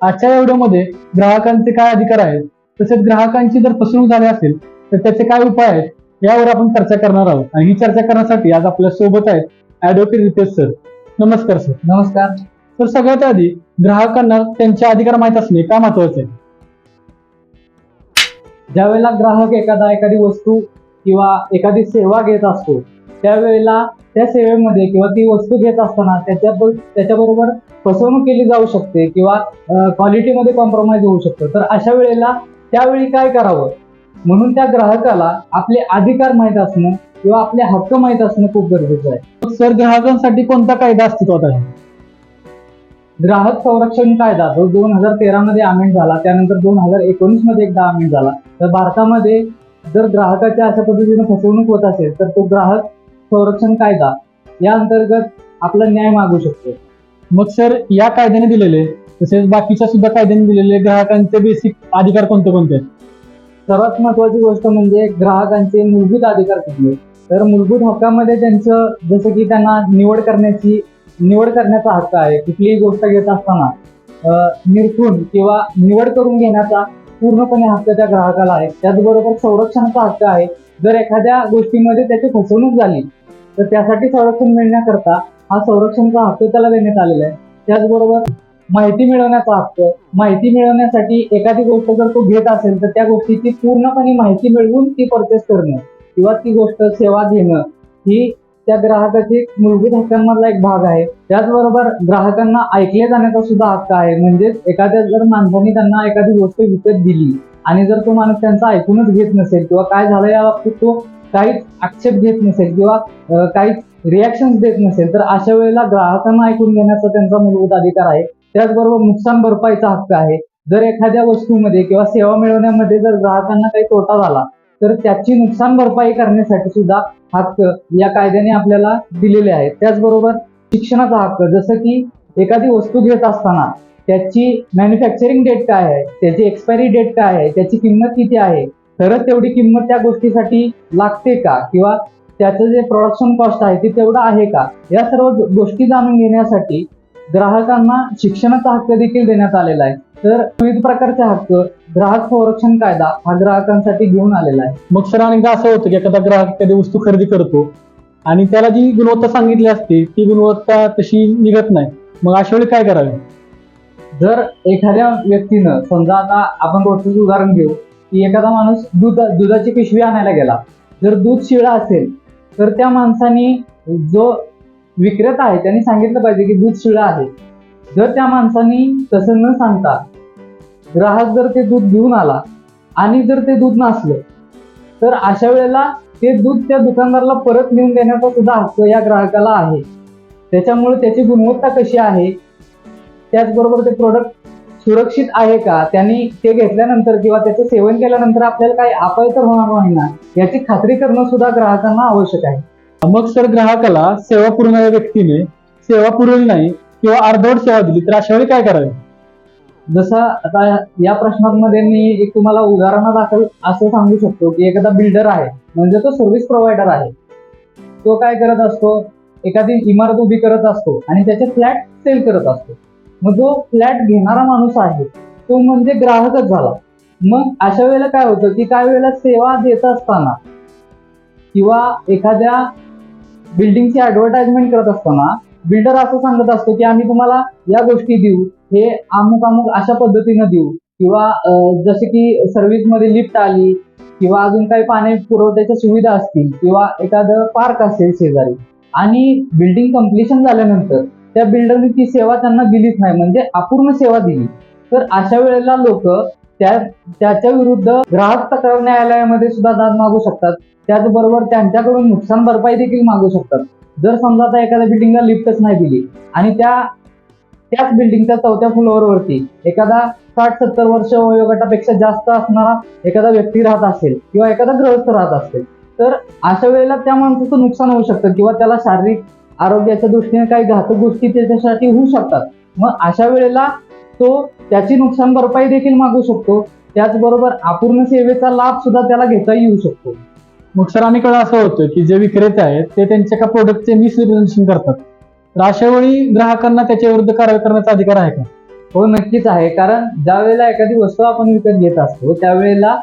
आजच्या या व्हिडिओमध्ये ग्राहकांचे काय अधिकार आहेत तसेच ग्राहकांची जर फसवणूक झाली असेल तर त्याचे काय उपाय आहेत यावर आपण चर्चा करणार आहोत. आणि ही चर्चा करण्यासाठी आज आपल्यासोबत आहेत ऍडव्होकेट रितेश सर नमस्कार सर नमस्कार. तर सगळ्यात आधी ग्राहकांना त्यांचे अधिकार माहीत असणे का महत्त्वाचे आहे? ज्यावेळेला ग्राहक एखादा एखादी वस्तू किंवा एखादी सेवा घेत असतो त्यावेळेला त्या सेवेमध्ये किंवा ती वस्तू घेत असताना त्याच्या त्याच्याबरोबर फसवणूक केली जाऊ शकते किंवा क्वालिटीमध्ये कॉम्प्रोमाइज होऊ शकतं. तर अशा वेळेला त्यावेळी काय करावं? म्हणून त्या ग्राहकाला आपले अधिकार माहीत असणं किंवा आपले हक्क माहीत असणं खूप गरजेचं आहे. सर ग्राहकांसाठी कोणता कायदा अस्तित्वात आहे? ग्राहक संरक्षण कायदा जो दोन हजार तेरा मध्ये अमेंड झाला त्यानंतर दोन हजार एकोणीसमध्ये एकदा अमेंड झाला. तर भारतामध्ये जर ग्राहकाच्या अशा पद्धतीने फसवणूक होत असेल तर तो ग्राहक संरक्षण कायदा या अंतर्गत आपला न्याय मागू शकतो. मग सर या कायद्याने दिलेले तसेच बाकीच्या सुद्धा कायद्याने दिलेले ग्राहकांचे बेसिक अधिकार कोणते कोणते सर्वात महत्वाची गोष्ट म्हणजे ग्राहकांचे मूलभूत अधिकार कुठले? तर मूलभूत हक्कामध्ये त्यांचं जसं की त्यांना निवड करण्याची निवड करण्याचा हक्क आहे. कुठलीही गोष्ट घेत असताना निरखून किंवा निवड करून घेण्याचा पूर्णपणे हक्क त्या ग्राहकाला आहे त्याचबरोबर संरक्षणाचा हक्क आहे. जर एखाद्या गोष्टीमध्ये त्याची फसवणूक झाली तर त्यासाठी संरक्षण मिळण्याकरता हा संरक्षणचा हक्क त्याला देण्यात आलेला आहे. त्याचबरोबर माहिती मिळवण्याचा हक्क माहिती मिळवण्यासाठी एखादी गोष्ट जर तो घेत असेल तर त्या गोष्टीची पूर्णपणे माहिती मिळवून ती परचेस करणं किंवा ती गोष्ट सेवा घेणं ही त्या ग्राहकाची मूलभूत हक्कांमधला एक भाग आहे. त्याचबरोबर ग्राहकांना ऐकले जाण्याचा सुद्धा हक्क आहे. म्हणजेच एखाद्या जर माणसाने त्यांना एखादी गोष्ट विकत दिली आणि जर तो माणूस त्यांचा ऐकूनच घेत नसेल किंवा काय झालं या बाबतीत तो काहीच आक्षेप घेत नसेल किंवा काहीच रिॲक्शन देत नसेल तर अशा वेळेला ग्राहकांना ऐकून घेण्याचा त्यांचा मूलभूत अधिकार आहे. त्याचबरोबर नुकसान भरपाईचा हक्क आहे. जर एखाद्या वस्तूमध्ये किंवा सेवा मिळवण्यामध्ये जर ग्राहकांना काही तोटा झाला तर त्याची नुकसान भरपाई करण्यासाठी सुद्धा हक्क या कायद्याने आपल्याला दिलेले आहेत. त्याचबरोबर शिक्षणाचा हक्क जसं की एखादी वस्तू घेत असताना त्याची मॅन्युफॅक्चरिंग डेट काय आहे त्याची एक्सपायरी डेट काय आहे त्याची किंमत किती आहे खरंच तेवढी किंमत त्या गोष्टीसाठी लागते का? किंवा त्याचं जे प्रोडक्शन कॉस्ट आहे ते तेवढं आहे का? या सर्व गोष्टी जाणून घेण्यासाठी ग्राहकांना शिक्षणाचा हक्क देखील देण्यात आलेला आहे. तर विविध प्रकारचे हक्क ग्राहक संरक्षण कायदा हा ग्राहकांसाठी घेऊन आलेला आहे. मग सर अनेकदा असं होतं की एखादा ग्राहक एखादी वस्तू खरेदी करतो आणि त्याला जी गुणवत्ता सांगितली असते ती गुणवत्ता तशी निघत नाही. मग अशा वेळी काय करावे? जर एखाद्या व्यक्तीनं समजा आता आपण रोजचं उदाहरण घेऊ की एखादा माणूस दूध दुधाची पिशवी आणायला गेला. जर दूध शिळा असेल तर त्या माणसाने जो विक्रेता आहे त्यांनी सांगितलं पाहिजे की दूध शिळा आहे. जर त्या माणसाने तसं न सांगता ग्राहक जर ते दूध घेऊन आला आणि जर ते दूध नसलं तर अशा वेळेला ते दूध त्या दुकानदाराला परत नेऊन देण्याचा सुद्धा हक्क या ग्राहकाला आहे. त्याच्यामुळे त्याची गुणवत्ता कशी आहे? त्याचबरोबर ते प्रोडक्ट सुरक्षित आहे का? त्यांनी ते घेतल्यानंतर किंवा त्याचं सेवन केल्यानंतर आपल्याला काही अपाय तर होणार नाही ना? याची खात्री करणं सुद्धा ग्राहकांना आवश्यक आहे. मग सर ग्राहकाला सेवा पुरवणाऱ्या व्यक्तीने सेवा पुरवली नाही किंवा अर्धवट सेवा दिली तर अशा वेळी काय करावे? जसं आता या प्रश्नांमध्ये मी एक तुम्हाला उदाहरणादाखल असं सांगू शकतो की एखादा बिल्डर आहे म्हणजे तो सर्व्हिस प्रोव्हायडर आहे. तो काय करत असतो? एखादी इमारत उभी करत असतो आणि त्याचे फ्लॅट सेल करत असतो. मग जो फ्लॅट घेणारा माणूस आहे तो म्हणजे ग्राहकच झाला. मग अशा वेळेला काय होतं की काही वेळेला सेवा देत असताना किंवा एखाद्या बिल्डिंगची ऍडव्हर्टाइजमेंट करत असताना बिल्डर असं सांगत असतो की आम्ही तुम्हाला या गोष्टी देऊ हे अमुक अमुक अशा पद्धतीनं देऊ. किंवा जसे की सर्व्हिसमध्ये लिफ्ट आली किंवा अजून काही पाणी पुरवठ्याच्या सुविधा असतील किंवा एखादं पार्क असेल शेजारी. आणि बिल्डिंग कम्प्लिशन झाल्यानंतर त्या बिल्डरने ती सेवा त्यांना दिलीच नाही म्हणजे अपूर्ण सेवा दिली. तर अशा वेळेला लोक त्या त्याच्या विरुद्ध ग्राहक तक्रार न्यायालयामध्ये सुद्धा दाद मागू शकतात. त्याचबरोबर त्यांच्याकडून नुकसान भरपाई देखील मागू शकतात. जर समजा आता एखाद्या बिल्डिंगला लिफ्टच नाही दिली आणि त्या त्याच बिल्डिंगच्या चौथ्या फ्लोअरवरती एखादा साठ सत्तर वर्ष वयोगटापेक्षा जास्त असणारा एखादा व्यक्ती राहत असेल किंवा एखादा ग्रहस्थ राहत असेल तर अशा वेळेला त्या माणसाचं नुकसान होऊ शकतं किंवा त्याला शारीरिक आरोग्याच्या दृष्टीने काही घातक गोष्टी त्याच्यासाठी होऊ शकतात. मग अशा वेळेला तो त्याची नुकसान भरपाई देखील मागू शकतो. त्याचबरोबर अपूर्ण सेवेचा लाभ सुद्धा त्याला घेता येऊ शकतो. मग सर अनेक वेळा असं होतं की जे विक्रेते आहेत ते त्यांच्या का प्रोडक्टचे मिसरिप्रेझेंटेशन करतात. तर अशा वेळी ग्राहकांना त्याच्या विरुद्ध कारवाई करण्याचा अधिकार आहे का? हो नक्कीच आहे. कारण ज्या वेळेला एखादी वस्तू आपण विकत घेत असतो त्यावेळेला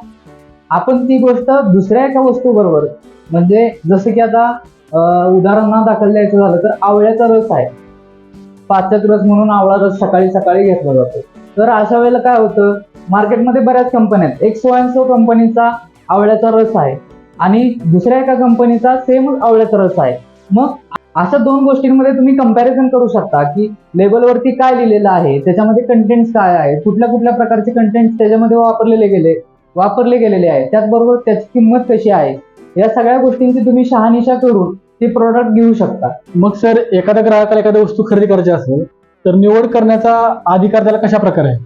आपण ती गोष्ट दुसऱ्या एका वस्तू बरोबर म्हणजे जसं की आता उदाहरणा दाखल द्यायचं झालं तर आवळ्याचा रस आहे. पाचक रस म्हणून आवळा रस सकाळी सकाळी घेतला जातो. तर अशा वेळेला काय होतं मार्केटमध्ये बऱ्याच कंपन्या आहेत. एक सोळाशे कंपनीचा आवळ्याचा रस आहे. आणि दुसऱ्या एका कंपनीचा सेम आवळ्याचा रस आहे. मग अशा दोन गोष्टींमध्ये तुम्ही कंपॅरिझन करू शकता की लेबलवरती काय लिहिलेलं आहे त्याच्यामध्ये कंटेंट्स काय आहे कुठल्या कुठल्या प्रकारचे कंटेंट त्याच्यामध्ये वापरलेले गेले वापरले गेलेले आहे त्याचबरोबर त्याची किंमत कशी आहे या सगळ्या गोष्टींची तुम्ही शहानिशा करून ते प्रोडक्ट घेऊ शकता. मग सर एखाद्या ग्राहकाला एखादी वस्तू खरेदी करायची असेल तर निवड करण्याचा अधिकार त्याला कशा प्रकारे आहे?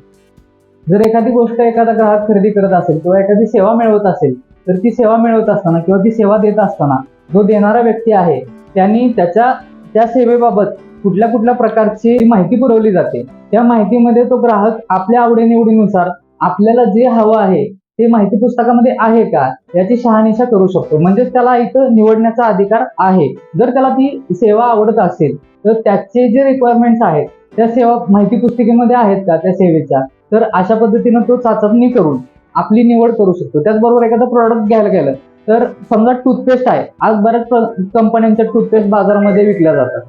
जर एखादी गोष्ट एखादा ग्राहक खरेदी करत असेल किंवा एखादी सेवा मिळवत असेल तर ती सेवा मिळवत असताना किंवा ती सेवा देत असताना जो देणारा व्यक्ती आहे त्यांनी त्याच्या त्या सेवेबाबत कुठल्या कुठल्या प्रकारची माहिती पुरवली जाते? त्या माहितीमध्ये तो ग्राहक आपल्या आवडीनिवडीनुसार आपल्याला जे हवं आहे ते माहिती पुस्तकामध्ये आहे का याची शहानिशा करू शकतो. म्हणजे त्याला इथं निवडण्याचा अधिकार आहे. जर त्याला ती सेवा आवडत असेल तर त्याचे जे रिक्वायरमेंट्स आहेत त्या सेवा माहिती पुस्तिकेमध्ये आहेत का त्या सेवेच्या? तर अशा पद्धतीनं तो चाचपणी करून आपली निवड करू शकतो. त्याचबरोबर एखादं प्रॉडक्ट घ्यायला गेलं तर समजा टूथपेस्ट आहे. आज बऱ्याच कंपन्यांच्या टूथपेस्ट बाजारामध्ये विकल्या जातात.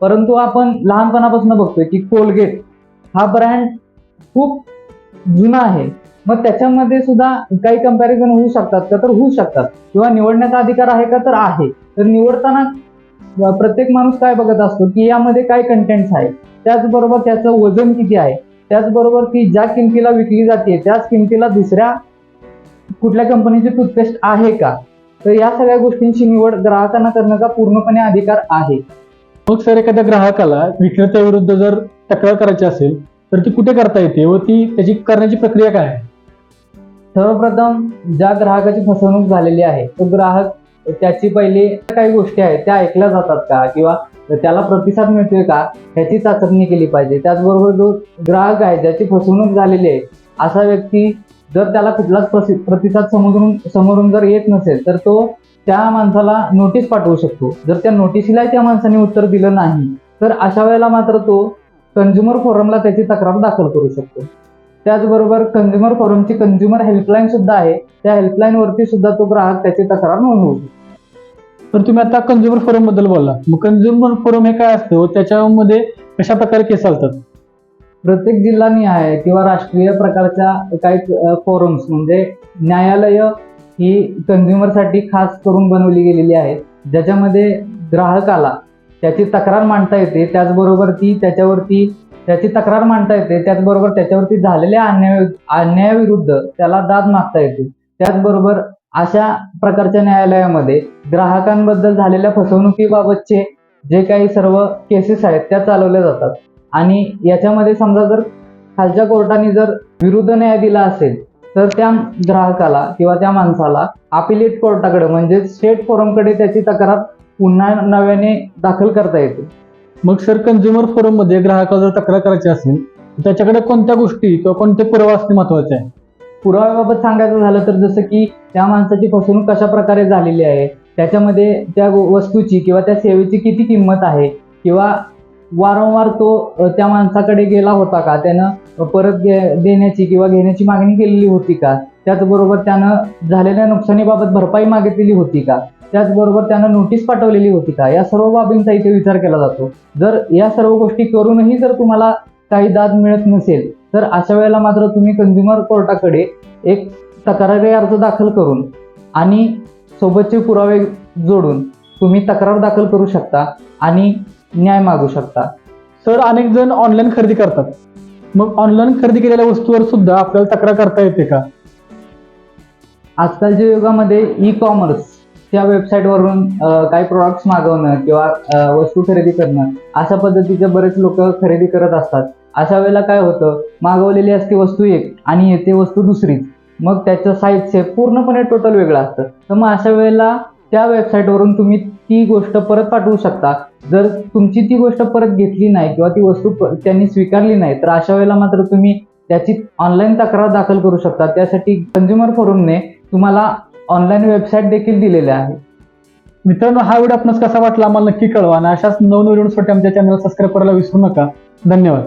परंतु आपण लहानपणापासून बघतोय की कोलगेट हा ब्रँड खूप जुना आहे. मग त्याच्यामध्ये सुद्धा काही कंपॅरिझन होऊ शकतात का? तर होऊ शकतात. किंवा निवडण्याचा अधिकार आहे का? तर आहे. तर निवडताना प्रत्येक माणूस काय बघत असतो की यामध्ये काय कंटेंट्स आहे? त्याचबरोबर त्याचं वजन किती आहे? त्याचबरोबर ती ज्या किमतीला विकली जाते त्याच किमतीला दुसऱ्या कुठल्या कंपनीची टूथपेस्ट आहे का? तर या सगळ्या गोष्टींची निवड ग्राहकांना करण्याचा पूर्णपणे अधिकार आहे. मग सर एखाद्या ग्राहकाला विक्रेत्याविरुद्ध जर तक्रार करायची असेल तर ती कुठे करता येते व ती त्याची करण्याची प्रक्रिया काय आहे? सर्वप्रथम ज्या ग्राहकाची फसवणूक झालेली आहे तो ग्राहक त्याची पहिली काही गोष्टी आहेत त्या ऐकल्या जातात का? किंवा तर त्याला प्रतिसाद मिळतोय का? ह्याची चाचपणी केली पाहिजे. त्याचबरोबर जो ग्राहक आहे ज्याची फसवणूक झालेली आहे असा व्यक्ती जर त्याला कुठलाच प्रतिसाद समोरून समोरून जर येत नसेल तर तो त्या माणसाला नोटीस पाठवू शकतो. जर त्या नोटीसला त्या माणसाने उत्तर दिलं नाही तर अशा वेळेला मात्र तो कंझ्युमर फोरमला त्याची तक्रार दाखल करू शकतो. त्याचबरोबर कंझ्युमर फोरमची कंझ्युमर हेल्पलाईन सुद्धा आहे. त्या हेल्पलाईन वरती सुद्धा तो ग्राहक त्याची तक्रार नोंदवू शकतो तर तुम्ही आता कन्झ्युमर फोरमबद्दल बोलला मग कन्झ्युमर फोरम हे काय असतं त्याच्यामध्ये कशा प्रकारे केस चालतात? प्रत्येक जिल्हा न्याय किंवा राष्ट्रीय प्रकारच्या काही फोरम्स म्हणजे न्यायालय ही कंझ्युमरसाठी खास करून बनवली गेलेली आहेत. ज्याच्यामध्ये ग्राहकाला त्याची तक्रार मांडता येते त्याचबरोबर ती त्याच्यावरती त्याची तक्रार मांडता येते त्याचबरोबर त्याच्यावरती झालेल्या अन्याय अन्यायाविरुद्ध त्याला दाद मागता येते. त्याचबरोबर अशा प्रकारच्या न्यायालयामध्ये ग्राहकांबद्दल झालेल्या फसवणुकीबाबतचे जे काही सर्व केसेस आहेत त्या चालवल्या जातात. आणि याच्यामध्ये समजा जर खालच्या कोर्टाने जर विरुद्ध न्याय दिला असेल तर त्या ग्राहकाला किंवा त्या माणसाला अपिलेट कोर्टाकडे म्हणजे स्टेट फोरमकडे त्याची तक्रार पुन्हा नव्याने दाखल करता येते. मग सर कन्झ्युमर फोरममध्ये ग्राहकाला जर तक्रार करायची असेल त्याच्याकडे कोणत्या गोष्टी किंवा कोणते पुरावा असणे महत्त्वाचे आहे? पुराव्याबाबत सांगायचं झालं तर जसं की त्या माणसाची फसवणूक कशा प्रकारे झालेली आहे त्याच्यामध्ये त्या वस्तूची किंवा त्या सेवेची किती किंमत आहे किंवा वारंवार तो त्या माणसाकडे गेला होता का? त्यानं परत घे- देण्याची किंवा घेण्याची मागणी केलेली होती का? त्याचबरोबर त्यानं झालेल्या नुकसानीबाबत भरपाई मागितलेली होती का? त्याचबरोबर त्यानं नोटीस पाठवलेली होती का? या सर्व बाबींचा इथे विचार केला जातो. जर या सर्व गोष्टी करूनही जर तुम्हाला काही दाद मिळत नसेल तर अशा वेळेला मात्र तुम्ही कंझ्युमर कोर्टाकडे एक तक्रारी अर्ज दाखल करून आणि सोबतचे पुरावे जोडून तुम्ही तक्रार दाखल करू शकता आणि न्याय मागू शकता. सर अनेक जण ऑनलाईन खरेदी करतात. मग ऑनलाईन खरेदी केलेल्या वस्तूवर सुद्धा आपल्याला तक्रार करता येते का? आजकालच्या युगामध्ये ई कॉमर्स त्या वेबसाईटवरून काही प्रोडक्ट्स मागवणं किंवा वस्तू खरेदी करणं अशा पद्धतीचे बरेच लोक खरेदी करत असतात. अशा वेळेला काय होतं? मागवलेली असते वस्तू एक आणि येते वस्तू दुसरीच मग त्याचं साईजचे पूर्णपणे टोटल वेगळं असतं. तर मग अशा वेळेला त्या वेबसाईटवरून तुम्ही ती गोष्ट परत पाठवू शकता. जर तुमची ती गोष्ट परत घेतली नाही किंवा ती वस्तू त्यांनी स्वीकारली नाही तर अशा वेळेला मात्र तुम्ही त्याची ऑनलाईन तक्रार दाखल करू शकता. त्यासाठी कंझ्युमर फोरमने तुम्हाला ऑनलाईन वेबसाईट देखील दिलेल्या आहे. मित्रांनो हा व्हिडिओ आपणास कसा वाटला आम्हाला नक्की कळवा आणि अशाच नवनवीन व्हिडिओसाठी आमच्या चॅनल सबस्क्राईब करायला विसरू नका. धन्यवाद.